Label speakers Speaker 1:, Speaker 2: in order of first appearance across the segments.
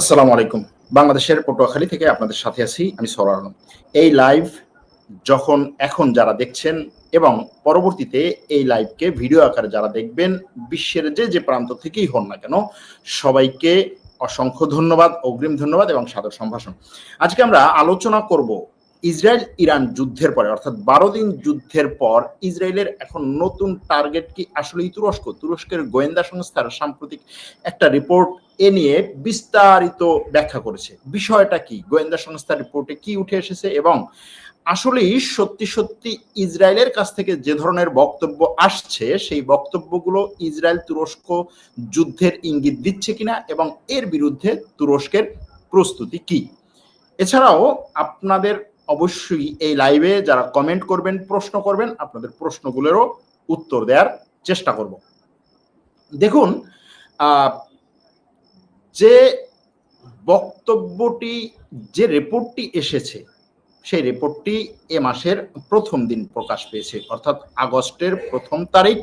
Speaker 1: আসসালামু আলাইকুম। বাংলাদেশের পটুয়াখালী থেকে আপনাদের সাথে আছি আমি সরার আলম। এই লাইভ যখন এখন যারা দেখছেন এবং পরবর্তীতে এই লাইভকে ভিডিও আকারে যারা দেখবেন, বিশ্বের যে যে প্রান্ত থেকেই হন না কেন, সবাইকে অসংখ্য ধন্যবাদ, অগ্রিম ধন্যবাদ এবং সাদর সম্ভাষণ। আজকে আমরা আলোচনা করব ইসরায়েল ইরান যুদ্ধের পরে, অর্থাৎ বারো দিন যুদ্ধের পর ইসরায়েলের এখন নতুন টার্গেট কি আসলেই তুরস্ক? তুরস্কের গোয়েন্দা সংস্থার সাম্প্রতিক একটা রিপোর্ট এ নিয়ে বিস্তারিত ব্যাখ্যা করেছে। বিষয়টা কি? গোয়েন্দা সংস্থার রিপোর্টে কি উঠে এসেছে এবং আসলেই সত্যি সত্যি ইসরায়েলের কাছ থেকে যে ধরনের বক্তব্য আসছে, সেই বক্তব্যগুলো ইসরায়েল তুরস্ক যুদ্ধের ইঙ্গিত দিচ্ছে কিনা এবং এর বিরুদ্ধে তুরস্কের প্রস্তুতি কি? এছাড়াও আপনাদের অবশ্যই এই লাইভে যারা কমেন্ট করবেন, প্রশ্ন করবেন, আপনাদের প্রশ্নগুলোরও উত্তর দেওয়ার চেষ্টা করব। দেখুন যে বক্তব্যটি, যে রিপোর্টটি এসেছে, সেই রিপোর্টটি এ মাসের প্রথম দিন প্রকাশ পেয়েছে, অর্থাৎ আগস্টের প্রথম তারিখ,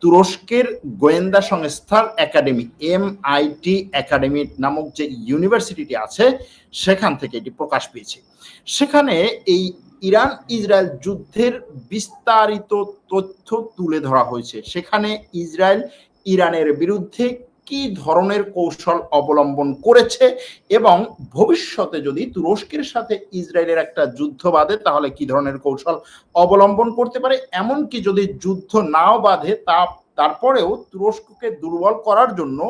Speaker 1: তুরস্কের গোয়েন্দা সংস্থার একাডেমি এম আইটি একাডেমি নামক যে ইউনিভার্সিটিটি আছে, সেখান থেকে এটি প্রকাশ পেয়েছে। সেখানে এই ইরান ইসরায়েল যুদ্ধের বিস্তারিত তথ্য তুলে ধরা হয়েছে। সেখানে ইসরায়েল ইরানের বিরুদ্ধে কি ধরনের কৌশল অবলম্বন করেছে এবং ভবিষ্যতে যদি তুরস্কের সাথে ইসরায়েলের একটা যুদ্ধ বাঁধে, তাহলে কি ধরনের কৌশল অবলম্বন করতে পারে? এমনকি যদি যুদ্ধ নাও বাঁধে, তা, তারপরেও তুরস্ককে দুর্বল করার জন্য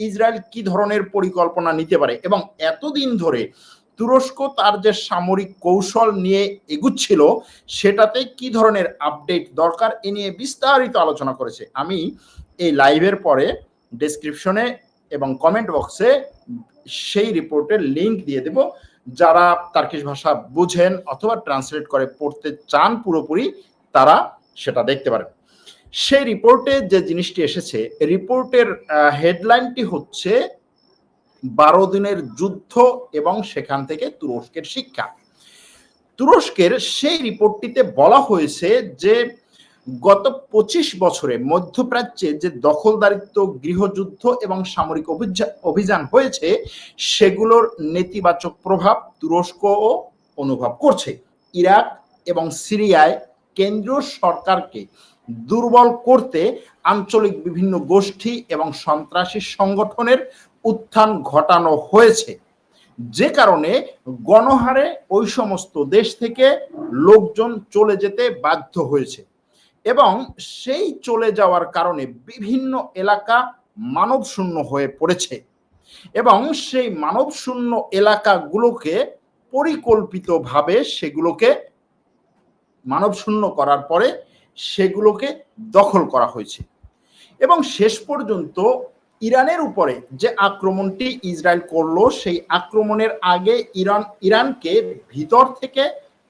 Speaker 1: ইসরায়েল কি ধরনের পরিকল্পনা নিতে পারে? এবং এতদিন ধরে তুরস্ক তার যে সামরিক কৌশল নিয়ে এগুচ্ছিল, সেটাতে কি ধরনের আপডেট দরকার, এ নিয়ে বিস্তারিত আলোচনা করেছে। আমি এই লাইভের পরে ডেসক্রিপশনে এবং কমেন্ট বক্সে সেই রিপোর্টের লিংক দিয়ে দেব। যারা তার্কিশ ভাষা বুঝেন অথবা ট্রান্সলেট করে পড়তে চান পুরোপুরি, তারা সেটা দেখতে পারেন। সেই রিপোর্টে যে জিনিসটি এসেছে রিপোর্টের হেডলাইনটি হচ্ছে বারো দিনের যুদ্ধ এবং সেখান থেকে তুরস্কের শিক্ষা। তুরস্কের সেই রিপোর্টটিতে বলা হয়েছে যে গত পঁচিশ বছরে মধ্যপ্রাচ্যে যে দখলদারিত্ব, গৃহযুদ্ধ এবং সামরিক অভিযান হয়েছে, সেগুলোর নেতিবাচক প্রভাব তুরস্কও অনুভব করছে। ইরাক এবং সিরিয়ায় কেন্দ্রীয় সরকারকে দুর্বল করতে আঞ্চলিক বিভিন্ন গোষ্ঠী এবং সন্ত্রাসী সংগঠনের উত্থান ঘটানো হয়েছে। যে কারণে গণহারে ওই সমস্ত দেশ থেকে লোকজন চলে যেতে বাধ্য হয়েছে। এবং সেই চলে যাওয়ার কারণে বিভিন্ন এলাকা মানব শূন্য হয়ে পড়েছে এবং সেই মানব শূন্য এলাকাগুলোকে পরিকল্পিতভাবে সেগুলোকে মানব শূন্য করার পরে সেগুলোকে দখল করা হয়েছে। এবং শেষ পর্যন্ত ইরানের উপরে যে আক্রমণটি ইসরায়েল করল, সেই আক্রমণের আগে ইরান, ইরানকে ভিতর থেকে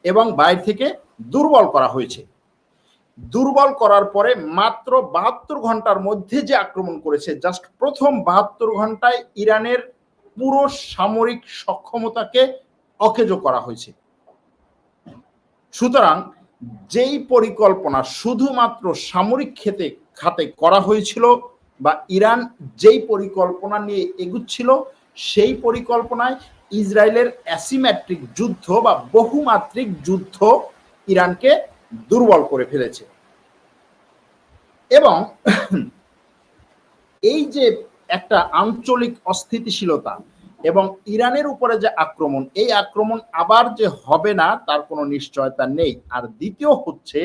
Speaker 1: এবং বাইরে থেকে দুর্বল করা হয়েছে। দুর্বল করার পরে মাত্র বাহাত্তর ঘণ্টার মধ্যে যে আক্রমণ করেছে জাস্ট প্রথম বাহাত্তর ঘন্টায় ইরানের পুরো সামরিক সক্ষমতাকে অকেজ করা হয়েছে। সুতরাং যেই পরিকল্পনা শুধুমাত্র সামরিক ক্ষেতে খাতে করা হয়েছিল বা ইরান যেই পরিকল্পনা নিয়ে এগুচ্ছিল, সেই পরিকল্পনায় ইসরায়েলের অ্যাসিমেট্রিক যুদ্ধ বা বহুমাত্রিক যুদ্ধ ইরানকে দুর্বল করে ফেলেছে। এবং এই যে একটা আঞ্চলিক অস্থিতিশীলতা এবং ইরানের উপরে যে আক্রমণ, এই আক্রমণ আবার যে হবে না, তার কোনো নিশ্চয়তা নেই। আর দ্বিতীয় হচ্ছে,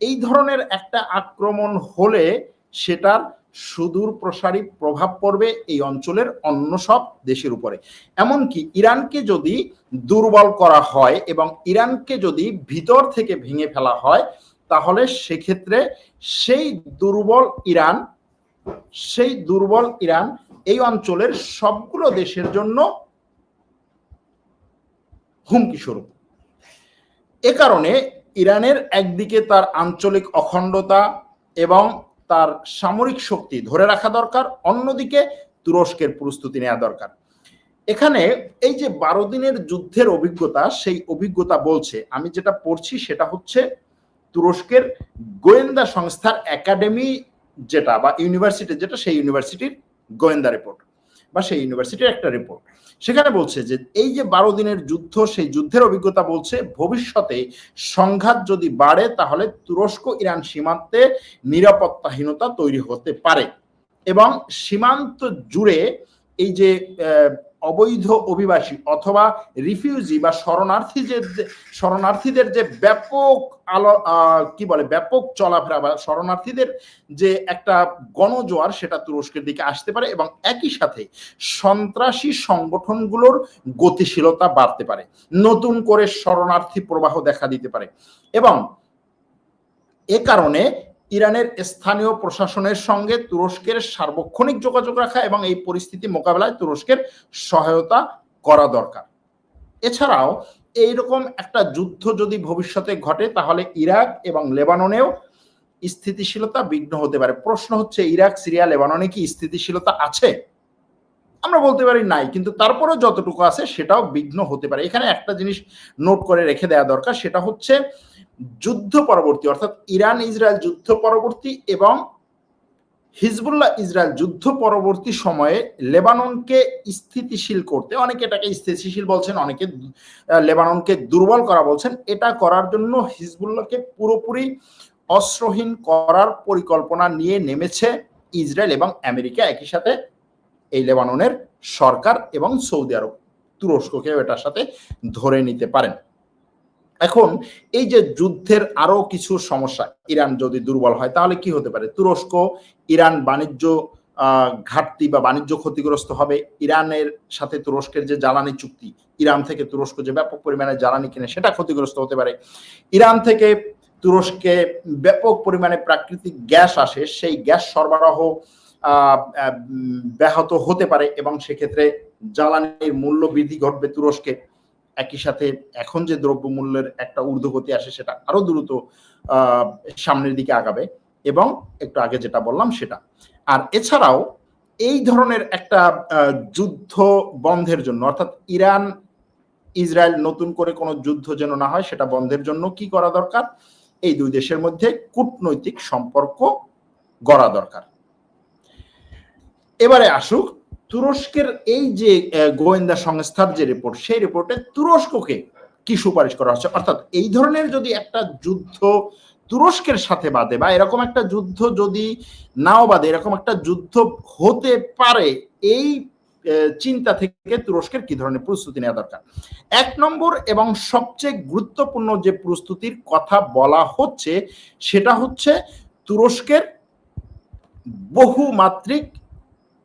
Speaker 1: এই ধরনের একটা আক্রমণ হলে সেটার সুদূর প্রসারী প্রভাব পড়বে এই অঞ্চলের অন্য সব দেশের উপরে। এমনকি ইরানকে যদি দুর্বল করা হয় এবং ইরানকে যদি ভিতর থেকে ভেঙে ফেলা হয়, তাহলে সেক্ষেত্রে সেই দুর্বল ইরান, সেই দুর্বল ইরান এই অঞ্চলের সবগুলো দেশের জন্য হুমকি স্বরূপ। এ কারণে ইরানের একদিকে তার আঞ্চলিক অখণ্ডতা এবং তার সামরিক শক্তি ধরে রাখা দরকার, অন্যদিকে তুরস্কের প্রস্তুতি নেওয়া দরকার। এখানে এই যে বারো দিনের যুদ্ধের অভিজ্ঞতা, সেই অভিজ্ঞতা বলছে, আমি যেটা পড়ছি সেটা হচ্ছে তুরস্কের গোয়েন্দা সংস্থার একাডেমি যেটা বা ইউনিভার্সিটি যেটা, সেই ইউনিভার্সিটির গোয়েন্দা রিপোর্ট। বা সেই ইউনিভার্সিটির একটা রিপোর্ট সেখানে বলছে যে, এই যে বারো দিনের যুদ্ধ, সেই যুদ্ধের অভিজ্ঞতা বলছে, ভবিষ্যতে সংঘাত যদি বাড়ে, তাহলে তুরস্ক, ইরান সীমান্তে নিরাপত্তাহীনতা তৈরি হতে পারে। এবং সীমান্ত জুড়ে এই যে অবৈধ অভিবাসী অথবা রিফিউজি বা শরণার্থী যে শরণার্থীদের যে ব্যাপক আলো কি বলে, ব্যাপক চলাফেরা বা শরণার্থীদের যে একটা গণজোয়ার সেটা তুরস্কের দিকে আসতে পারে এবং একই সাথে সন্ত্রাসী সংগঠনগুলোর গতিশীলতা বাড়তে পারে। নতুন করে শরণার্থী প্রবাহ দেখা দিতে পারে। এবং এ কারণে ইরানের স্থানীয় প্রশাসনের সঙ্গে তুরস্কের সার্বক্ষণিক যোগাযোগ রাখা এবং এই পরিস্থিতি মোকাবেলায় তুরস্কের সহায়তা করা দরকার। এছাড়াও, এইরকম একটা যুদ্ধ যদি ভবিষ্যতে ঘটে, তাহলে ইরাক এবং লেবাননেও স্থিতিশীলতা বিঘ্ন হতে পারে। প্রশ্ন হচ্ছে, ইরাক, সিরিয়া, লেবাননে কি স্থিতিশীলতা আছে? আমরা বলতে পারি নাই, কিন্তু তারপরেও যতটুকু আছে সেটাও বিঘ্ন হতে পারে। এখানে একটা জিনিস নোট করে রেখে দেওয়া দরকার, সেটা হচ্ছে যুদ্ধ পরবর্তী, অর্থাৎ ইরান ইসরায়েল যুদ্ধ পরবর্তী এবং হিজবুল্লাহ ইসরায়েল যুদ্ধ পরবর্তী সময়ে লেবাননকে স্থিতিশীল করতে, অনেকে এটাকে স্থিতিশীল বলছেন, অনেকে লেবাননকে দুর্বল করা বলছেন, এটা করার জন্য হিজবুল্লাহকে পুরোপুরি অস্ত্রহীন করার পরিকল্পনা নিয়ে নেমেছে ইসরায়েল এবং আমেরিকা। একই সাথে এই লেবাননের সরকার এবং সৌদি আরব। তুরস্ককেও এটার সাথে ধরে নিতে পারেন। এখন এই যে যুদ্ধের আরও কিছু সমস্যা, ইরান যদি দুর্বল হয়, তাহলে কি হতে পারে? তুরস্ক, ইরান বাণিজ্য ঘাটতি বা বাণিজ্য ক্ষতিগ্রস্ত হবে। ইরানের সাথে তুরস্কের যে জ্বালানি চুক্তি, ইরান থেকে তুরস্ক যে ব্যাপক পরিমাণে জ্বালানি কিনে, সেটা ক্ষতিগ্রস্ত হতে পারে। ইরান থেকে তুরস্কে ব্যাপক পরিমাণে প্রাকৃতিক গ্যাস আসে, সেই গ্যাস সরবরাহ ব্যাহত হতে পারে এবং সেক্ষেত্রে জ্বালানির মূল্য বৃদ্ধি ঘটবে তুরস্কে। একই সাথে এখন যে দ্রব্যমূল্যের একটা ঊর্ধ্বগতি আসে সেটা আরও দ্রুত সামনের দিকে আগাবে এবং একটু আগে যেটা বললাম সেটা। আর এছাড়াও এই ধরনের একটা যুদ্ধ বন্ধের জন্য, অর্থাৎ ইরান, ইসরায়েল নতুন করে কোনো যুদ্ধ যেন না হয় সেটা বন্ধের জন্য কি করা দরকার? এই দুই দেশের মধ্যে কূটনৈতিক সম্পর্ক গড়া দরকার। এবারে আসুক, তুরস্কের এই যে গোয়েন্দা সংস্থার যে রিপোর্ট সেই রিপোর্টে তুরস্ককে কি সুপারিশ করা হচ্ছে? অর্থাৎ এই ধরনের যদি একটা যুদ্ধ তুরস্কের সাথে বাদে বা এরকম একটা যুদ্ধ যদি নাও বাদে এরকম একটা যুদ্ধ হতে পারে, এই চিন্তা থেকে তুরস্কের কি ধরনের প্রস্তুতি নেওয়া দরকার? এক নম্বর এবং সবচেয়ে গুরুত্বপূর্ণ যে প্রস্তুতির কথা বলা হচ্ছে, সেটা হচ্ছে তুরস্কের বহুমাত্রিক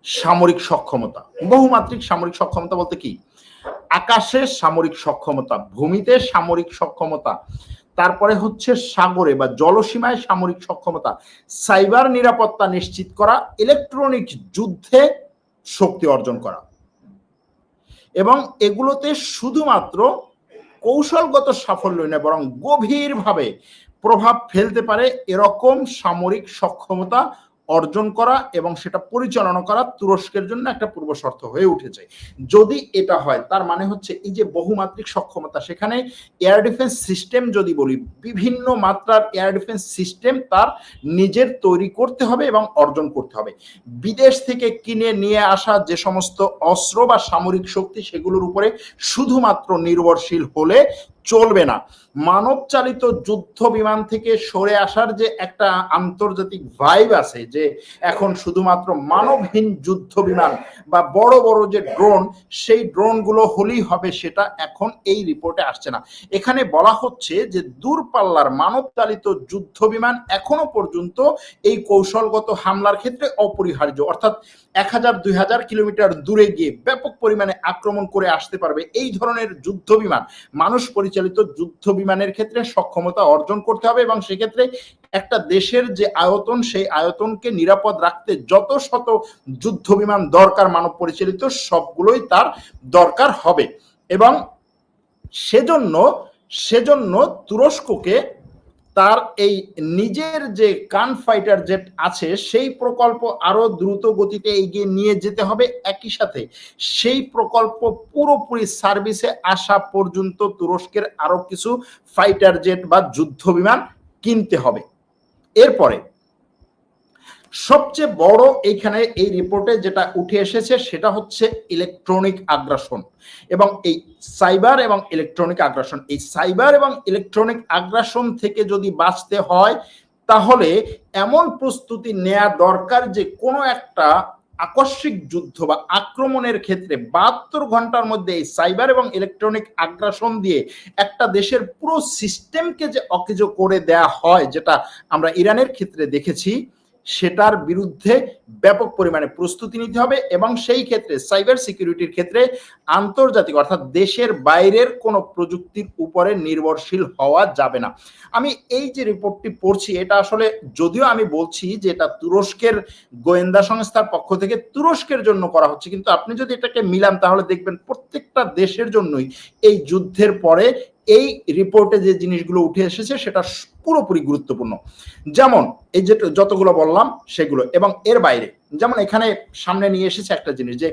Speaker 1: সামরিক সক্ষমতা। বহুমাত্রিক সামরিক সক্ষমতা বলতে কি? আকাশে সামরিক সক্ষমতা, ভূমিতে সামরিক সক্ষমতা, তারপরে হচ্ছে সাগরে বা জলসীমায় সামরিক সক্ষমতা, সাইবার নিরাপত্তা নিশ্চিত করা, ইলেকট্রনিক যুদ্ধে শক্তি অর্জন করা। এবং এগুলোতে শুধুমাত্র কৌশলগত সাফল্য নয়, বরং গভীরভাবে প্রভাব ফেলতে পারে এরকম সামরিক সক্ষমতা অর্জন করা এবং সেটা পরিচালনা করা তুরস্কের জন্য একটা পূর্ব শর্ত হয়ে উঠেছে। যদি এটা হয়, তার মানে হচ্ছে এই যে বহুমাত্রিক সক্ষমতা, সেখানে এয়ার ডিফেন্স সিস্টেম যদি বলি, বিভিন্ন মাত্রার এয়ার ডিফেন্স সিস্টেম তার নিজের তৈরি করতে হবে এবং অর্জন করতে হবে। বিদেশ থেকে কিনে নিয়ে আসা যে সমস্ত অস্ত্র বা সামরিক শক্তি, সেগুলোর উপরে শুধুমাত্র নির্ভরশীল হলে চলবে না। মানব চালিত যুদ্ধ বিমান থেকে সরে আসার যে একটা আন্তর্জাতিক ভাইব আছে, যে এখন শুধুমাত্র মানবহীন যুদ্ধ বিমান বা বড় বড় যে ড্রোন সেই ড্রোনগুলো হলেই হবে সেটা এখন এই রিপোর্টে আসছে না। এখানে বলা হচ্ছে যে দূরপাল্লার মানবচালিত যুদ্ধ বিমান এখনও পর্যন্ত এই কৌশলগত হামলার ক্ষেত্রে অপরিহার্য। অর্থাৎ এক হাজার, দুই হাজার কিলোমিটার দূরে গিয়ে ব্যাপক পরিমাণে আক্রমণ করে আসতে পারবে এই ধরনের যুদ্ধ বিমান। মানুষ পরিচালিত যুদ্ধ বিমানের ক্ষেত্রে সক্ষমতা অর্জন করতে হবে এবং সেক্ষেত্রে একটা দেশের যে আয়তন, সেই আয়তনকে নিরাপদ রাখতে যত শত যুদ্ধ বিমান দরকার মানব পরিচালিত, সবগুলোই তার দরকার হবে। এবং সেজন্য সেজন্য তুরস্ককে তার এই নিজের যে কান ফাইটার জেট আছে, সেই প্রকল্প আরও দ্রুত গতিতে এগিয়ে নিয়ে যেতে হবে। একই সাথে সেই প্রকল্প পুরোপুরি সার্ভিসে আসা পর্যন্ত তুরস্কের আরও কিছু ফাইটার জেট বা যুদ্ধ বিমান কিনতে হবে। এরপরে সবচেয়ে বড় এইখানে এই রিপোর্টে যেটা উঠে এসেছে সেটা হচ্ছে ইলেকট্রনিক আগ্রাসন এবং এই সাইবার এবং ইলেকট্রনিক আগ্রাসন এই সাইবার এবং ইলেকট্রনিক আগ্রাসন থেকে যদি বাঁচতে হয়, তাহলে এমন প্রস্তুতি নেওয়া দরকার যে কোনো একটা আকস্মিক যুদ্ধ বা আক্রমণের ক্ষেত্রে বাহাত্তর ঘণ্টার মধ্যে এই সাইবার এবং ইলেকট্রনিক আগ্রাসন দিয়ে একটা দেশের পুরো সিস্টেমকে যে অকেজ করে দেয়া হয়, যেটা আমরা ইরানের ক্ষেত্রে দেখেছি সেটার বিরুদ্ধে ব্যাপক পরিমাণে প্রস্তুতি নিতে হবে এবং সেই ক্ষেত্রে সাইবার সিকিউরিটির ক্ষেত্রে আন্তর্জাতিক অর্থাৎ দেশের বাইরের কোনো প্রযুক্তির উপরে নির্ভরশীল হওয়া যাবে না। আমি এই যে রিপোর্টটি পড়ছি, এটা আসলে যদিও আমি বলছি যে এটা তুরস্কের গোয়েন্দা সংস্থার পক্ষ থেকে তুরস্কের জন্য করা হচ্ছে, কিন্তু আপনি যদি এটাকে মিলান তাহলে দেখবেন প্রত্যেকটা দেশের জন্যই এই যুদ্ধের পরে এই রিপোর্টে যে জিনিসগুলো উঠে এসেছে, সেটা পুরোপুরি গুরুত্বপূর্ণ। যেমন এই যে যতগুলো বললাম, সেগুলো। এবং এর বাইরে, যেমন এখানে সামনে নিয়ে এসেছে একটা জিনিস যে,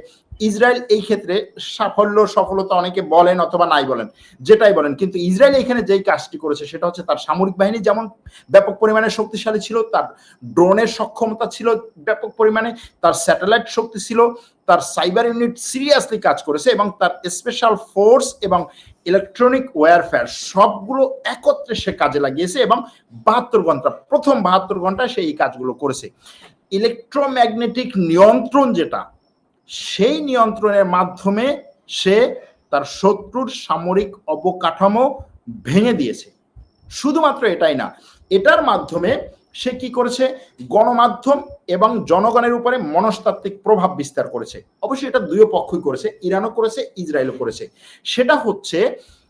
Speaker 1: ইসরায়েল এই ক্ষেত্রে সাফল্য, সফলতা অনেকে বলেন অথবা নাই বলেন, যেটাই বলেন। কিন্তু ইসরায়েল এখানে যেই কাজটি করেছে, সেটা হচ্ছে তার সামরিক বাহিনী যেমন ব্যাপক পরিমাণে শক্তিশালী ছিল, তার ড্রোনের সক্ষমতা ছিল ব্যাপক পরিমাণে, তার স্যাটেলাইট শক্তি ছিল তার সাইবার ইউনিট সিরিয়াসলি কাজ করেছে এবং তার স্পেশাল ফোর্স এবং ইলেকট্রনিক ওয়ারফেয়ার সবগুলো একত্রে সে কাজে লাগিয়েছে এবং বাহাত্তর ঘণ্টা, প্রথম বাহাত্তর ঘণ্টা সে এই কাজগুলো করেছে। ইলেকট্রোম্যাগনেটিক নিয়ন্ত্রণ যেটা, সেই নিয়ন্ত্রণের মাধ্যমে সে তার শত্রুর সামরিক অবকাঠামো ভেঙে দিয়েছে। শুধুমাত্র এটাই না, এটার মাধ্যমে সে কি করেছে? গণমাধ্যম এবং জনগণের উপরে মনস্তাত্ত্বিক প্রভাব বিস্তার করেছে। অবশ্যই এটা দুই পক্ষই করেছে, ইরানও করেছে, ইসরায়েলও করেছে। সেটা হচ্ছে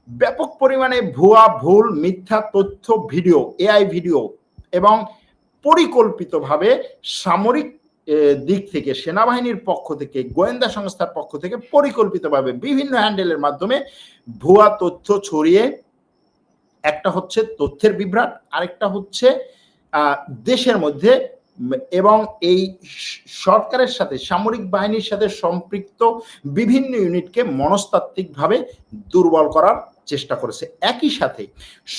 Speaker 1: ব্যাপক পরিমাণে ভুয়া, ভুল, মিথ্যা, তথ্য, ভিডিও, এআই ভিডিও এবং পরিকল্পিতভাবে সামরিক দিক থেকে, সেনাবাহিনীর পক্ষ থেকে, গোয়েন্দা সংস্থার পক্ষ থেকে পরিকল্পিতভাবে বিভিন্ন হ্যান্ডেলের মাধ্যমে ভুয়া তথ্য ছড়িয়ে, একটা হচ্ছে তথ্যের বিভ্রাট, আরেকটা হচ্ছে দেশের মধ্যে এবং এই সরকারের সাথে, সামরিক বাহিনীর সাথে সম্পৃক্ত বিভিন্ন ইউনিটকে মনস্তাত্ত্বিকভাবে দুর্বল করার চেষ্টা করেছে। একই সাথে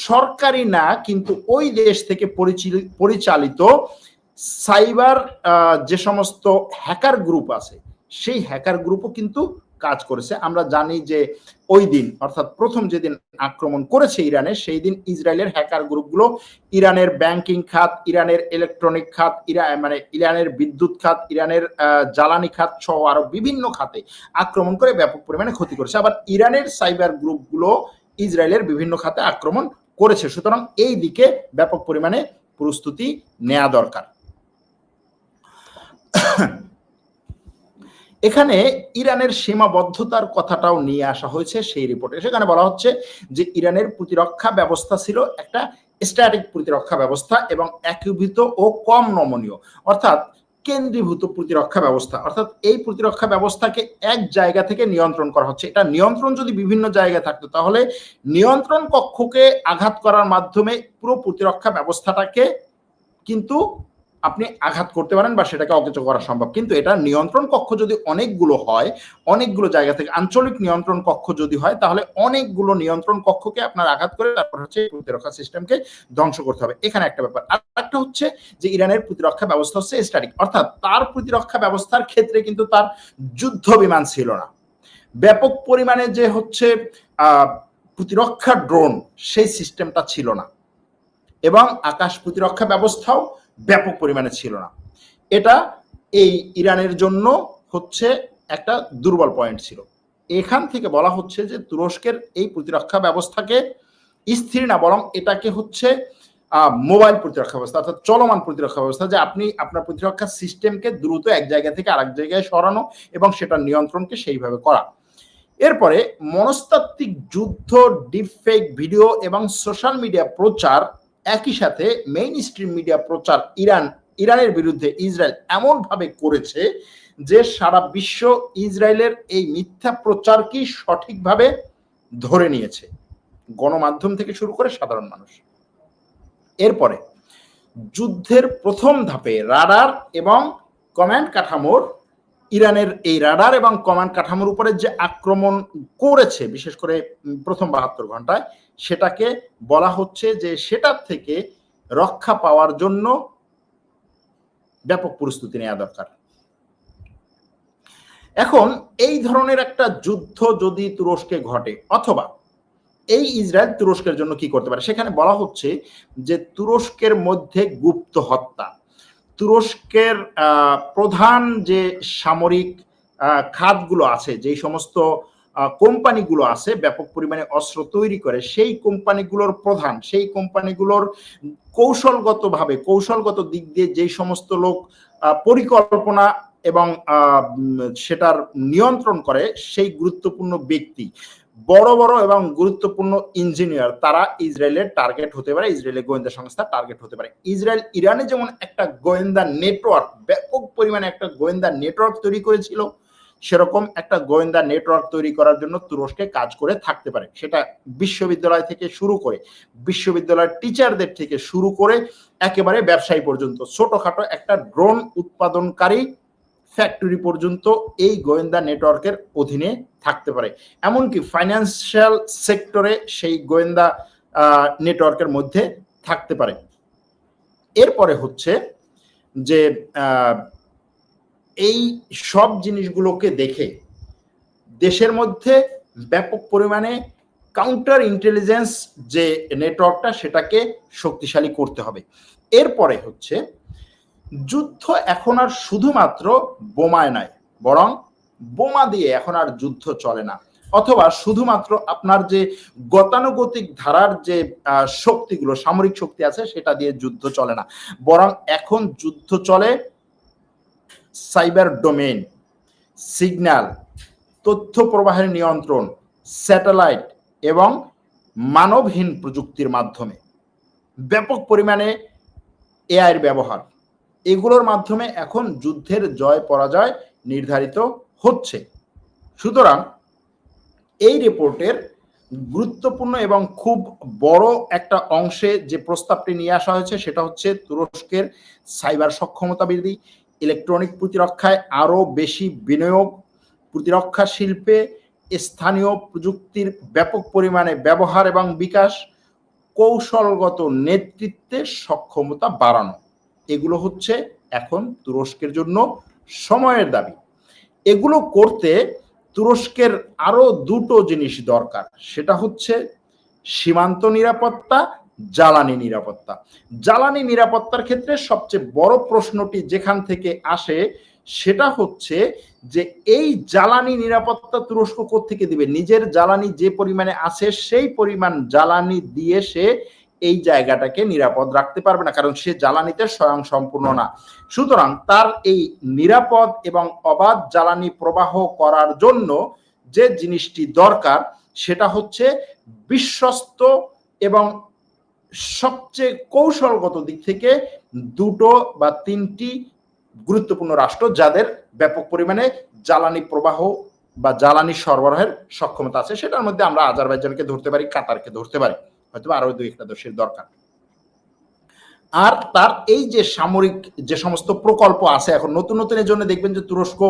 Speaker 1: সরকারি না, কিন্তু ওই দেশ থেকে পরিচালিত সাইবার যে সমস্ত হ্যাকার গ্রুপ আছে, সেই হ্যাকার গ্রুপও কিন্তু কাজ করেছে। আমরা জানি যে ওই দিন, অর্থাৎ প্রথম যেদিন আক্রমণ করেছে ইরানে, সেই দিন ইসরায়েলের হ্যাকার গ্রুপগুলো ইরানের ব্যাংকিং খাত, ইরানের ইলেকট্রনিক খাত ইরান মানে ইরানের বিদ্যুৎ খাত, ইরানের জ্বালানি খাত সহ আরও বিভিন্ন খাতে আক্রমণ করে ব্যাপক পরিমাণে ক্ষতি করেছে। আবার ইরানের সাইবার গ্রুপগুলো ইসরায়েলের বিভিন্ন খাতে আক্রমণ করেছে। সুতরাং এই দিকে ব্যাপক পরিমাণে প্রস্তুতি নেওয়া দরকার। এখানে ইরানের সীমাবদ্ধতার কথাটাও নিয়ে আসা হয়েছে সেই রিপোর্টে। সেখানে বলা হচ্ছে যে ইরানের প্রতিরক্ষা ব্যবস্থা ছিল একটা স্ট্যাটিক প্রতিরক্ষা ব্যবস্থা এবং একীভূত ও কম নমনীয়। অর্থাৎ কেন্দ্রীভূত প্রতিরক্ষা ব্যবস্থা। অর্থাৎ এই প্রতিরক্ষা ব্যবস্থাকে এক জায়গা থেকে নিয়ন্ত্রণ করা হচ্ছে। এটা নিয়ন্ত্রণ যদি বিভিন্ন জায়গায় থাকতো, তাহলে নিয়ন্ত্রণ কক্ষকে আঘাত করার মাধ্যমে পুরো প্রতিরক্ষা ব্যবস্থাটাকে কিন্তু আপনি আঘাত করতে পারেন বা সেটাকে অকেচ করা সম্ভব। কিন্তু এটা নিয়ন্ত্রণ কক্ষ যদি অনেকগুলো হয়, অনেকগুলো জায়গা থেকে আঞ্চলিক নিয়ন্ত্রণ কক্ষ যদি হয়, তাহলে অনেকগুলো নিয়ন্ত্রণ কক্ষকে আপনার আঘাত করে তারপর হচ্ছে প্রতিরক্ষা সিস্টেমকে ধ্বংস করতে হবে। এখানে একটা ব্যাপার। আর একটা হচ্ছে যে ইরানের প্রতিরক্ষা ব্যবস্থা হচ্ছে স্ট্যাটিক অর্থাৎ তার প্রতিরক্ষা ব্যবস্থার ক্ষেত্রে কিন্তু তার যুদ্ধ বিমান ছিল না। ব্যাপক পরিমাণে যে হচ্ছে প্রতিরক্ষা ড্রোন সেই সিস্টেমটা ছিল না। এবং আকাশ প্রতিরক্ষা ব্যবস্থাও ব্যাপক পরিমাণে ছিল না। এটা এই ইরানের জন্য হচ্ছে একটা দুর্বল পয়েন্ট ছিল। এখান থেকে বলা হচ্ছে যে তুরস্কের এই প্রতিরক্ষা ব্যবস্থাকে স্থির না, বরং এটাকে হচ্ছে মোবাইল প্রতিরক্ষা ব্যবস্থা, অর্থাৎ চলমান প্রতিরক্ষা ব্যবস্থা, যে আপনি আপনার প্রতিরক্ষা সিস্টেমকে দ্রুত এক জায়গা থেকে আরেক জায়গায় সরানো এবং সেটার নিয়ন্ত্রণকে সেইভাবে করা। এরপরে মনস্তাত্ত্বিক যুদ্ধ ডিফেক ভিডিও এবং সোশ্যাল মিডিয়া প্রচার একই সাথে মেইন স্ট্রিম মিডিয়া প্রচার ইরান, ইরানের বিরুদ্ধে ইসরায়েল এমনভাবে করেছে যে সারা বিশ্ব ইসরায়েলের এই মিথ্যা প্রচারকেই সঠিকভাবে ধরে নিয়েছে। গণমাধ্যম থেকে শুরু করে সাধারণ মানুষ। এরপরে, যুদ্ধের প্রথম ধাপে রাডার এবং কমান্ড কাঠামোর, ইরানের এই রাডার এবং কমান্ড কাঠামোর উপরে যে আক্রমণ করেছে, বিশেষ করে প্রথম বাহাত্তর ঘন্টায় সেটাকে বলা হচ্ছে যে সেটার থেকে রক্ষা পাওয়ার জন্য ব্যাপক প্রস্তুতি নেওয়া দরকার। এখন এই ধরনের একটা যুদ্ধ যদি তুরস্কে ঘটে, অথবা এই ইসরায়েল তুরস্কের জন্য কি করতে পারে? সেখানে বলা হচ্ছে যে তুরস্কের মধ্যে গুপ্ত হত্যা। তুরস্কের প্রধান যে সামরিক খাতগুলো আছে, যেই সমস্ত কোম্পানিগুলো আছে, ব্যাপক পরিমাণে অস্ত্র তৈরি করে, সেই কোম্পানিগুলোর প্রধান, সেই কোম্পানিগুলোর কৌশলগতভাবে, কৌশলগত দিক দিয়ে যেই সমস্ত লোক পরিকল্পনা এবং সেটার নিয়ন্ত্রণ করে, সেই গুরুত্বপূর্ণ ব্যক্তি, বড় বড় এবং গুরুত্বপূর্ণ ইঞ্জিনিয়ার তারা ইসরায়েলের টার্গেট হতে পারে ইসরায়েলের গোয়েন্দা সংস্থা টার্গেট হতে পারে। ইসরায়েল, ইরানে যেমন একটা গোয়েন্দা নেটওয়ার্ক ব্যাপক পরিমাণে একটা গোয়েন্দা নেটওয়ার্ক তৈরি করেছিল সেরকম একটা গোয়েন্দা নেটওয়ার্ক তৈরি করার জন্য তুরস্কে কাজ করে থাকতে পারে। সেটা বিশ্ববিদ্যালয় থেকে শুরু করে বিশ্ববিদ্যালয়ের টিচারদের থেকে শুরু করে একেবারে ব্যবসায়ী পর্যন্ত, ছোটখাটো একটা ড্রোন উৎপাদনকারী ফ্যাক্টরি পর্যন্ত এই গোয়েন্দা নেটওয়ার্কের অধীনে থাকতে পারে। এমনকি ফাইন্যান্সিয়াল সেক্টরে সেই গোয়েন্দা নেটওয়ার্কের মধ্যে থাকতে পারে। এরপরে হচ্ছে যে এই সব জিনিসগুলোকে দেখে দেশের মধ্যে ব্যাপক পরিমাণে কাউন্টার ইন্টেলিজেন্স যে নেটওয়ার্কটা সেটাকে শক্তিশালী করতে হবে। এরপরে হচ্ছে, যুদ্ধ এখন আর শুধুমাত্র বোমায় নয়, বরং বোমা দিয়ে এখন আর যুদ্ধ চলে না। অথবা শুধুমাত্র আপনার যে গতানুগতিক ধারার যে শক্তিগুলো, সামরিক শক্তি আছে, সেটা দিয়ে যুদ্ধ চলে না। বরং এখন যুদ্ধ চলে সাইবার ডোমেইন, সিগন্যাল, তথ্য প্রবাহের নিয়ন্ত্রণ, স্যাটেলাইট এবং মানবহীন প্রযুক্তির মাধ্যমে। ব্যাপক পরিমাণে এআইয়ের ব্যবহার। এগুলোর মাধ্যমে এখন যুদ্ধের জয় পরাজয় নির্ধারিত হচ্ছে। সুতরাং এই রিপোর্টের গুরুত্বপূর্ণ এবং খুব বড় একটা অংশে যে প্রস্তাবটি নিয়ে আসা হয়েছে সেটা হচ্ছে তুরস্কের সাইবার সক্ষমতা বৃদ্ধি ইলেকট্রনিক প্রতিরক্ষায় আরও বেশি বিনিয়োগ, প্রতিরক্ষা শিল্পে স্থানীয় প্রযুক্তির ব্যাপক পরিমাণে ব্যবহার এবং বিকাশ, কৌশলগত নেতৃত্বে সক্ষমতা বাড়ানো। এগুলো হচ্ছে এখন তুরস্কের জন্য সময়ের দাবি। এগুলো করতে তুরস্কের আরও দুটো জিনিস দরকার। সেটা হচ্ছে সীমান্ত নিরাপত্তা জ্বালানি নিরাপত্তা। জ্বালানি নিরাপত্তার ক্ষেত্রে সবচেয়ে বড় প্রশ্নটি যেখান থেকে আসে সেটা হচ্ছে যে এই জ্বালানি নিরাপত্তা তুরস্ক থেকে দিবে? নিজের জ্বালানি যে পরিমাণে আছে সেই পরিমাণ জ্বালানি দিয়ে সে এই জায়গাটাকে নিরাপদ রাখতে পারবে না, কারণ সে জ্বালানিতে স্বয়ং সম্পূর্ণ না। সুতরাং তার এই নিরাপদ এবং অবাধ জ্বালানি প্রবাহ করার জন্য যে জিনিসটি দরকার সেটা হচ্ছে বিশ্বস্ত এবং সবচেয়ে কৌশলগত দিক থেকে দুটো বা তিনটি গুরুত্বপূর্ণ রাষ্ট্র যাদের ব্যাপক পরিমাণে জ্বালানি প্রবাহ বা জ্বালানি সরবরাহের সক্ষমতা আছে, সেটার মধ্যে আমরা আজারবাইজানকে ধরতে পারি, কাতারকে ধরতে পারি, হয়তো আরও দুই একটা দেশের দরকার। আর তার এই যে সামরিক যে সমস্ত প্রকল্প আছে, এখন নতুন নতুনের জন্য দেখবেন যে তুরস্ক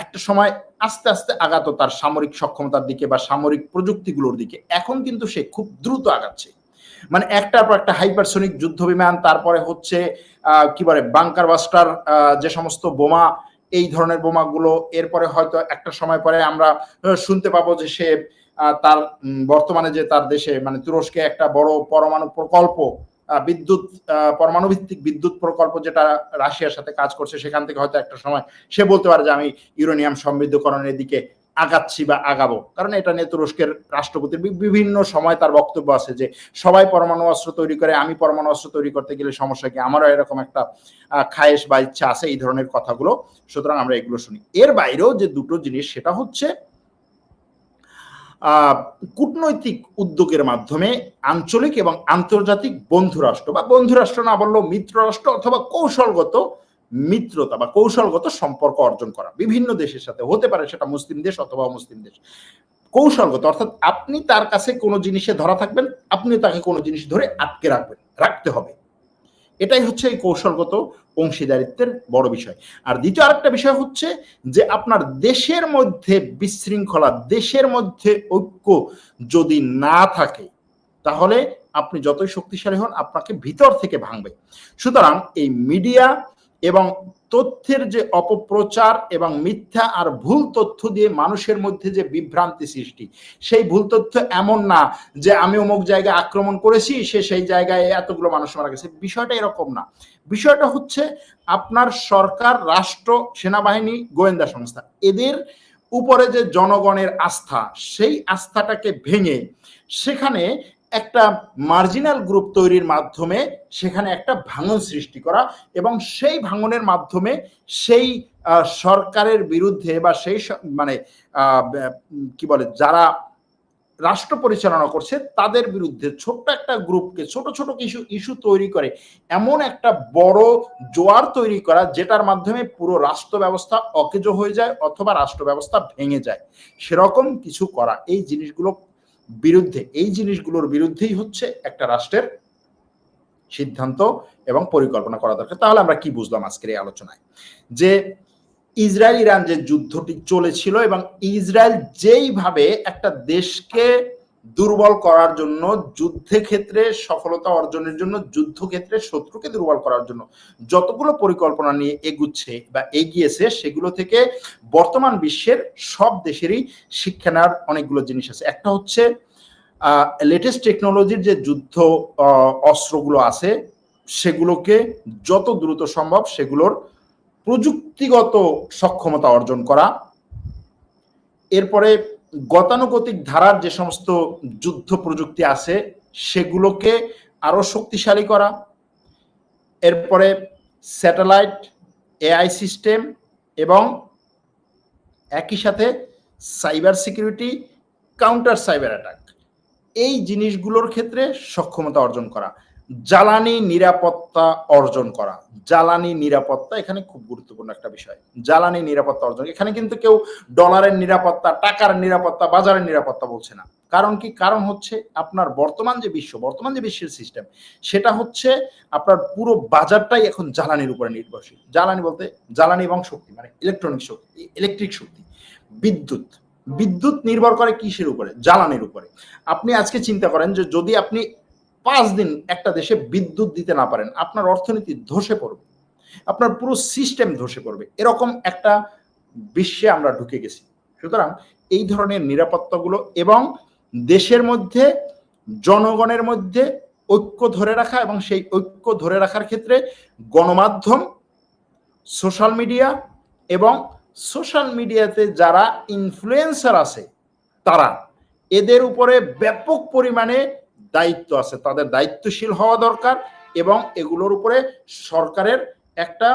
Speaker 1: একটা সময় আস্তে আস্তে আগাতো তার সামরিক সক্ষমতার দিকে বা সামরিক প্রযুক্তিগুলোর দিকে। এখন কিন্তু সে খুব দ্রুত আগাচ্ছে। মানে একটার পর একটা হাইপারসনিক যুদ্ধ বিমান তারপরে হচ্ছে কি বলে বাংকার বাস্টার যে সমস্ত বোমা, এই ধরনের বোমাগুলো, এরপরে হয়তো একটা সময় পরে আমরা শুনতে পাবো যে সে তার বর্তমানে যে তার দেশে মানে তুরস্কে একটা বড় পরমাণু প্রকল্প বিদ্যুৎ পরমাণু ভিত্তিক বিদ্যুৎ প্রকল্প যেটা রাশিয়ার সাথে কাজ করছে, সেখান থেকে হয়তো একটা সময় সে বলতে পারে যে আমি ইউরেনিয়াম সমৃদ্ধকরণের দিকে আগাচ্ছি বা আগাবো। কারণ এটা নিয়ে তুরস্কের রাষ্ট্রপতির বিভিন্ন সময় তার বক্তব্য আছে যে, সবাই পরমাণু অস্ত্র তৈরি করে, আমি পরমাণু অস্ত্র তৈরি করতে গেলে সমস্যা কি? আমারও এরকম একটা খায়েশ বা ইচ্ছা আছে এই ধরনের কথাগুলো। সুতরাং আমরা এগুলো শুনি। এর বাইরেও যে দুটো জিনিস, সেটা হচ্ছে কূটনৈতিক উদ্যোগের মাধ্যমে আঞ্চলিক এবং আন্তর্জাতিক বন্ধুরাষ্ট্র বা বন্ধুরাষ্ট্র না বললেও মিত্ররাষ্ট্র অথবা কৌশলগত মিত্রতা বা কৌশলগত সম্পর্ক অর্জন করা। বিভিন্ন দেশের সাথে হতে পারে সেটা মুসলিম দেশ অথবা মুসলিম দেশ। কৌশলগত, অর্থাৎ আপনি তার কাছে কোনো জিনিসে ধরা থাকবেন, আপনি তাকে কোনো জিনিস ধরে আটকে রাখবেন, রাখতে হবে। এটাই হচ্ছে এই কৌশলগত অংশীদারিত্বের বড় বিষয়। আর দ্বিতীয় আরেকটা বিষয় হচ্ছে যে আপনার দেশের মধ্যে বিশৃঙ্খলা, দেশের মধ্যে ঐক্য যদি না থাকে, তাহলে আপনি যতই শক্তিশালী হন, আপনাকে ভিতর থেকে ভাঙবে। সুতরাং এই মিডিয়া এবং তথ্যের যে অপপ্রচার এবং মিথ্যা আর ভুল তথ্য দিয়ে মানুষের মধ্যে যে বিভ্রান্তি সৃষ্টি, সেই ভুল তথ্য এমন না যে আমি অমুক জায়গায় আক্রমণ করেছি, সে সেই জায়গায় এতগুলো মানুষ মারা গেছে। বিষয়টা এরকম না। বিষয়টা হচ্ছে আপনার সরকার, রাষ্ট্র, সেনাবাহিনী, গোয়েন্দা সংস্থা, এদের উপরে যে জনগণের আস্থা, সেই আস্থাটাকে ভেঙে সেখানে একটা মার্জিনাল গ্রুপ তৈরির মাধ্যমে সেখানে একটা ভাঙন সৃষ্টি করা এবং সেই ভাঙনের মাধ্যমে সেই সরকারের বিরুদ্ধে বা সেই মানে কি বলে, যারা রাষ্ট্র পরিচালনা করছে তাদের বিরুদ্ধে ছোট্ট একটা গ্রুপকে, ছোট ছোট কিছু ইস্যু তৈরি করে, এমন একটা বড় জোয়ার তৈরি করা যেটার মাধ্যমে পুরো রাষ্ট্র ব্যবস্থা অকেজো হয়ে যায় অথবা রাষ্ট্র ব্যবস্থা ভেঙে যায়। সেরকম কিছু করা, এই জিনিসগুলো বিরুদ্ধে, এই জিনিসগুলোর বিরুদ্ধেই হচ্ছে একটা রাষ্ট্রের সিদ্ধান্ত এবং পরিকল্পনা করা দরকার। তাহলে আমরা কি বুঝলাম আজকের এই আলোচনায়? যে ইসরায়েল ইরান যে যুদ্ধটি চলেছিল এবং ইসরায়েল যেইভাবে একটা দেশকে দুর্বল করার জন্য যুদ্ধে ক্ষেত্রে সফলতা অর্জনের জন্য, যুদ্ধক্ষেত্রে শত্রুকে দুর্বল করার জন্য। যতগুলো পরিকল্পনা নিয়ে এগুচ্ছে বা এগিয়েছে, সেগুলো থেকে বর্তমান বিশ্বের সব দেশেরই শিক্ষা নেওয়ার অনেকগুলো জিনিস আছে। একটা হচ্ছে লেটেস্ট টেকনোলজির যে যুদ্ধ অস্ত্রগুলো আছে, সেগুলোকে যত দ্রুত সম্ভব সেগুলোর প্রযুক্তিগত সক্ষমতা অর্জন করা। এরপরে গতানুগতিক ধারার যে সমস্ত যুদ্ধ প্রযুক্তি আছে, সেগুলোকে আরও শক্তিশালী করা, এরপরে স্যাটেলাইট, এআই সিস্টেম এবং একই সাথে cyber security, counter cyber attack. এই জিনিসগুলোর ক্ষেত্রে সক্ষমতা অর্জন করা। জ্বালানি নিরাপত্তা অর্জন করা। জ্বালানি নিরাপত্তা এখানে খুব গুরুত্বপূর্ণ একটা বিষয়। জ্বালানি নিরাপত্তা অর্জন এখানে কিন্তু কেউ ডলারের নিরাপত্তা, টাকার নিরাপত্তা, বাজারের নিরাপত্তা বলছে না। কারণ কি? কারণ হচ্ছে আপনার বর্তমান যে বিশ্ব, বর্তমান যে বিশ্বের সিস্টেম সেটা হচ্ছে আপনার পুরো বাজারটাই এখন জ্বালানির উপরে নির্ভরশীল। জ্বালানি বলতে জ্বালানি এবং শক্তি মানে ইলেকট্রনিক শক্তি ইলেকট্রিক শক্তি। বিদ্যুৎ। বিদ্যুৎ নির্ভর করে কিসের উপরে? জ্বালানির উপরে। আপনি আজকে চিন্তা করেন যে যদি আপনি পাঁচ দিন একটা দেশে বিদ্যুৎ দিতে না পারেন, আপনার অর্থনীতি ধসে পড়বে, আপনার পুরো সিস্টেম ধসে পড়বে, এরকম একটা বিশ্বে আমরা ঢুকে গেছি। সুতরাং এই ধরনের নিরাপত্তাগুলো এবং দেশের মধ্যে, জনগণের মধ্যে ঐক্য ধরে রাখা এবং সেই ঐক্য ধরে রাখার ক্ষেত্রে গণমাধ্যম সোশ্যাল মিডিয়া এবং সোশ্যাল মিডিয়াতে যারা ইনফ্লুয়েন্সার আছে, তারা এদের উপরে ব্যাপক পরিমাণে দায়িত্ব আছে, তাদের দায়িত্বশীল হওয়া দরকার এবং এগুলোর উপরে সরকারের একটা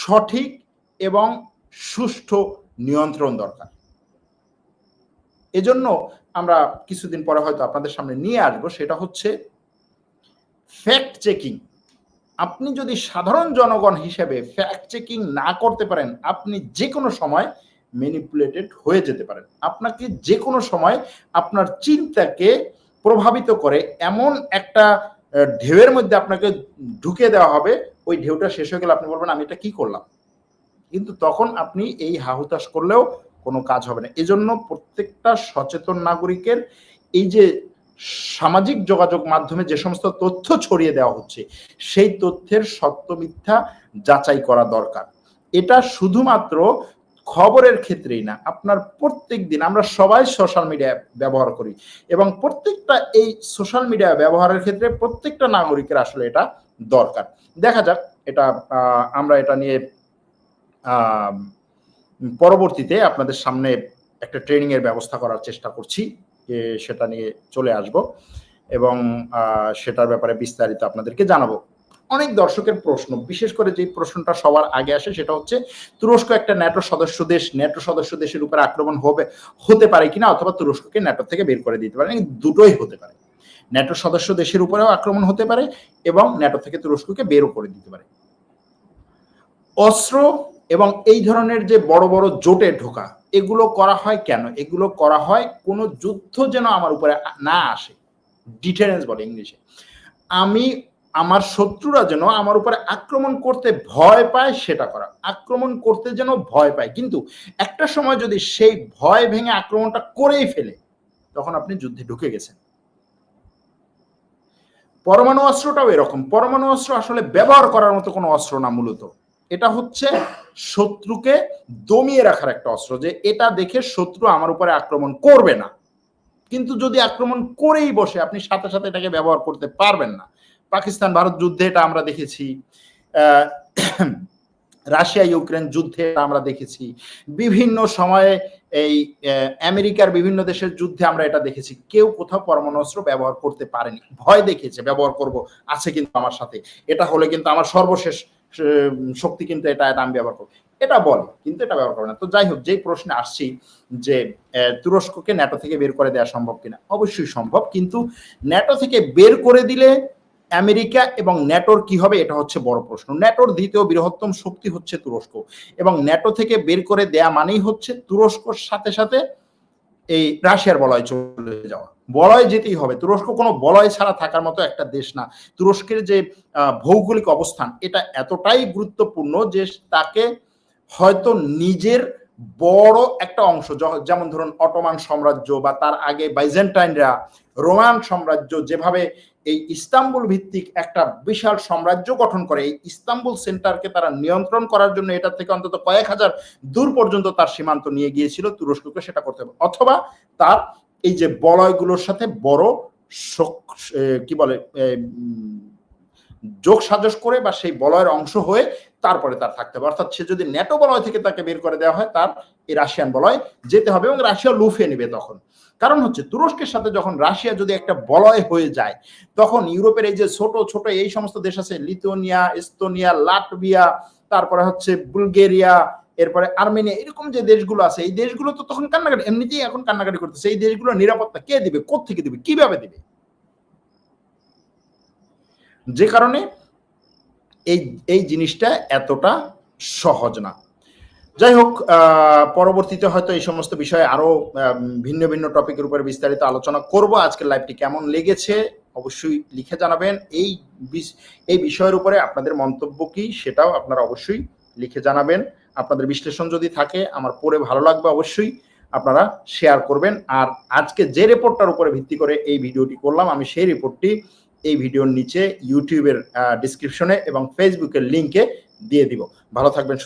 Speaker 1: সঠিক এবং সুষ্ঠু নিয়ন্ত্রণ দরকার। এজন্য আমরা কিছুদিন পরে হয়তো আপনাদের সামনে নিয়ে আসব, সেটা হচ্ছে ফ্যাক্ট চেকিং আপনি যদি সাধারণ জনগণ হিসেবে ফ্যাক্ট চেকিং না করতে পারেন, আপনি যে কোনো সময় ম্যানিপুলেটেড হয়ে যেতে পারেন। আপনাকে যে কোনো সময় আপনার চিন্তাকে প্রভাবিত করে, এমন একটা ঢেউয়ের মধ্যে আপনাকে ঢুকে দেওয়া হবে, ওই ঢেউটা শেষ হয়ে গেলে আপনি বলবেন, আমি এটা কি করলাম? কিন্তু তখন আপনি এই হাহুতাস করলেও কোনো কাজ হবে না। এজন্য প্রত্যেকটা সচেতন নাগরিকের এই যে সামাজিক যোগাযোগ মাধ্যমে যে সমস্ত তথ্য ছড়িয়ে দেওয়া হচ্ছে, সেই তথ্যের সত্য মিথ্যা যাচাই করা দরকার। এটা শুধুমাত্র খবরের ক্ষেত্রেই না, আপনার প্রত্যেক দিন আমরা সবাই সোশ্যাল মিডিয়া ব্যবহার করি এবং প্রত্যেকটা এই সোশ্যাল মিডিয়া ব্যবহারের ক্ষেত্রে প্রত্যেকটা নাগরিকের আসলে এটা দরকার। দেখা যাক, এটা আমরা এটা নিয়ে পরবর্তীতে আপনাদের সামনে একটা ট্রেনিং এর ব্যবস্থা করার চেষ্টা করছি সেটা নিয়ে চলে আসব এবং সেটার ব্যাপারে বিস্তারিত আপনাদেরকে জানাব। অনেক দর্শকের প্রশ্ন, বিশেষ করে যে প্রশ্নটা সবার আগে আসে সেটা হচ্ছে, তুরস্ক একটা ন্যাটো সদস্য দেশ, ন্যাটো সদস্য দেশের উপর আক্রমণ হবে, হতে পারে কিনা অথবা তুরস্ককে ন্যাটো থেকে বের করে দিতে পারে, দুটোই হতে পারে। ন্যাটো সদস্য দেশের উপরেও আক্রমণ হতে পারে এবং ন্যাটো থেকে তুরস্ককে বেরও করে দিতে পারে। অস্ত্র এবং এই ধরনের যে বড় বড় জোটে ঢোকা, এগুলো করা হয় কেন? এগুলো করা হয় কোনো যুদ্ধ যেন আমার উপরে না আসে ডিটারেন্স বলে ইংলিশে। আমি আমার শত্রুরা যেন আমার উপরে আক্রমণ করতে ভয় পায়, সেটা করা। আক্রমণ করতে যেন ভয় পায়। কিন্তু একটা সময় যদি সেই ভয় ভেঙে আক্রমণটা করেই ফেলে, তখন আপনি যুদ্ধে ঢুকে গেছেন। পরমাণু অস্ত্রটাও এরকম। পরমাণু অস্ত্র আসলে ব্যবহার করার মতো কোনো অস্ত্র না মূলত। এটা হচ্ছে শত্রুকে দমিয়ে রাখার একটা অস্ত্র যে এটা দেখে শত্রু আমার উপরে আক্রমণ করবে না। কিন্তু যদি আক্রমণ করেই বসে, আপনি সাথে সাথে এটাকে ব্যবহার করতে পারবেন না। পাকিস্তান ভারত যুদ্ধে এটা আমরা দেখেছি। রাশিয়া ইউক্রেন যুদ্ধে আমরা দেখেছি। বিভিন্ন সময়ে এই আমেরিকার বিভিন্ন দেশের যুদ্ধে আমরা এটা দেখেছি। কেউ কোথাও পরমাণু অস্ত্র ব্যবহার করতে পারেনি। ভয় দেখিয়েছে, ব্যবহার করব, আছে কিন্তু আমার সাথে। এটা হলে কিন্তু আমার সর্বশেষ শক্তি কিন্তু এটা এটা আমি ব্যবহার করব। এটা বলে, কিন্তু এটা ব্যবহার করে না। তো যাই হোক, যেই প্রশ্নে আসছি যে তুরস্ককে ন্যাটো থেকে বের করে দেওয়া সম্ভব কিনা? অবশ্যই সম্ভব। কিন্তু ন্যাটো থেকে বের করে দিলে আমেরিকা এবং ন্যাটোর কি হবে, এটা হচ্ছে বড় প্রশ্ন। ন্যাটোর দ্বিতীয় বৃহত্তম শক্তি হচ্ছে তুরস্ক এবং ন্যাটো থেকে বের করে দেয়া মানেই হচ্ছে তুরস্কর সাথে সাথে এই রাশিয়ার বলয় চলে যাওয়া। বলয় যেতেই হবে। তুরস্ক কোনো বলয় ছাড়া থাকার মতো একটা দেশ না। তুরস্কের যে ভৌগোলিক অবস্থান, এটা এতটাই গুরুত্বপূর্ণ যে তাকে হয়তো নিজের বড় একটা অংশ যেমন ধরুন অটোমান সাম্রাজ্য বা তার আগে বাইজেন্টাইনরা, রোমান সাম্রাজ্য যেভাবে এই ইস্তাম্বুল ভিত্তিক একটা বিশাল সাম্রাজ্য গঠন করে। এই ইস্তাম্বুল সেন্টারকে তারা নিয়ন্ত্রণ করার জন্য এটা থেকে অন্তত কয়েক হাজার দূর পর্যন্ত তার সীমান্ত নিয়ে গিয়েছিল, তুরস্ককে সেটা করতে হবে। অথবা তার এই যে বলয়গুলোর সাথে বড় কি বলে যোগ সাজস করে বা সেই বলয়ের অংশ হয়ে তারপরে তার থাকতে হবে। অর্থাৎ সে যদি ন্যাটো বলয় থেকে তাকে বের করে দেওয়া হয়, তার এই রাশিয়ান বলয় যেতে হবে এবং রাশিয়া লুফে নেবে তখন। কারণ হচ্ছে তুরস্কের সাথে যখন রাশিয়া যদি একটা বলয় হয়ে যায়, তখন ইউরোপের এই যে ছোট ছোট এই সমস্ত দেশ আছে লিথুনিয়া এস্তোনিয়া, লাটভিয়া, তারপরে হচ্ছে বুলগেরিয়া, এরপরে আর্মেনিয়া, এরকম যে দেশগুলো আছে, এই দেশগুলো তো তখন কান্নাকাটি, এমনিতেই এখন কান্নাকাটি করতেছে, এই দেশগুলো নিরাপত্তা কে দিবে কোথেকে দিবে, কীভাবে দিবে? যে কারণে এই এই জিনিসটা এতটা সহজ না। যাই হোক পরবর্তীতে হয়তো এই সমস্ত বিষয়ে আরও ভিন্ন ভিন্ন টপিকের উপরে বিস্তারিত আলোচনা করব। আজকের লাইভটি কেমন লেগেছে অবশ্যই লিখে জানাবেন। এই এই বিষয়ের উপরে আপনাদের মন্তব্য কি সেটাও আপনারা অবশ্যই লিখে জানাবেন। আপনাদের বিশ্লেষণ যদি থাকে, আমার পড়ে ভালো লাগবে অবশ্যই আপনারা শেয়ার করবেন। আর আজকে যে রিপোর্টটার উপরে ভিত্তি করে এই ভিডিওটি করলাম, আমি সেই রিপোর্টটি এই ভিডিওর নিচে ইউটিউবের ডিসক্রিপশনে এবং ফেসবুকের লিংকে দিয়ে দিব। ভালো থাকবেন